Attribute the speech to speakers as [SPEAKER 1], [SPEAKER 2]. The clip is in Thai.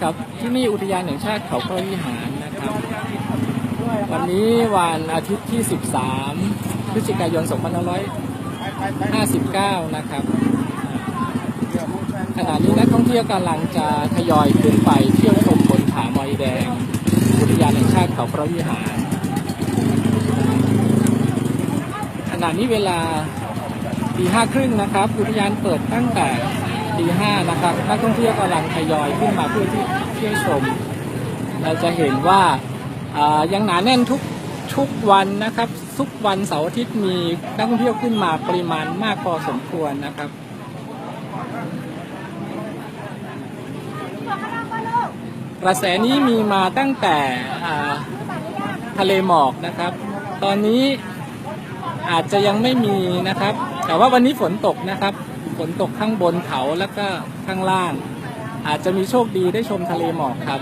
[SPEAKER 1] ครับ ที่นี่อุทยานแห่งชาติเขาพระวิหารนะครับ วันนี้วันอาทิตย์ที่ 13 พฤศจิกายน 2559 นะครับขณะนี้นักท่องเที่ยวกำลังจะทยอยขึ้นไปเที่ยวชมบนผามอยแดง อุทยานแห่งชาติเขาพระวิหารขณะนี้เวลาตีห้าครึ่งนะครับ อุทยานเปิดตั้งแต่ ตีห้านะครับนักท่องเที่ยวกำลังทยอยขึ้นมาเพื่อที่เที่ยวชม เราจะเห็นว่าายังหนาแน่นทุกทุกวันนะครับ ทุกวันเสาร์อาทิตย์มีนักท่องเที่ยวขึ้นมาปริมาณมากพอสมควรนะครับกระแสนี้มีมาตั้งแต่ทะเลหมอกนะครับ ตอนนี้อาจจะยังไม่มีนะครับ แต่ว่าวันนี้ฝนตกนะครับ ฝนตกข้างบนเขาแล้วก็ข้างล่าง อาจจะมีโชคดีได้ชมทะเลหมอกครับ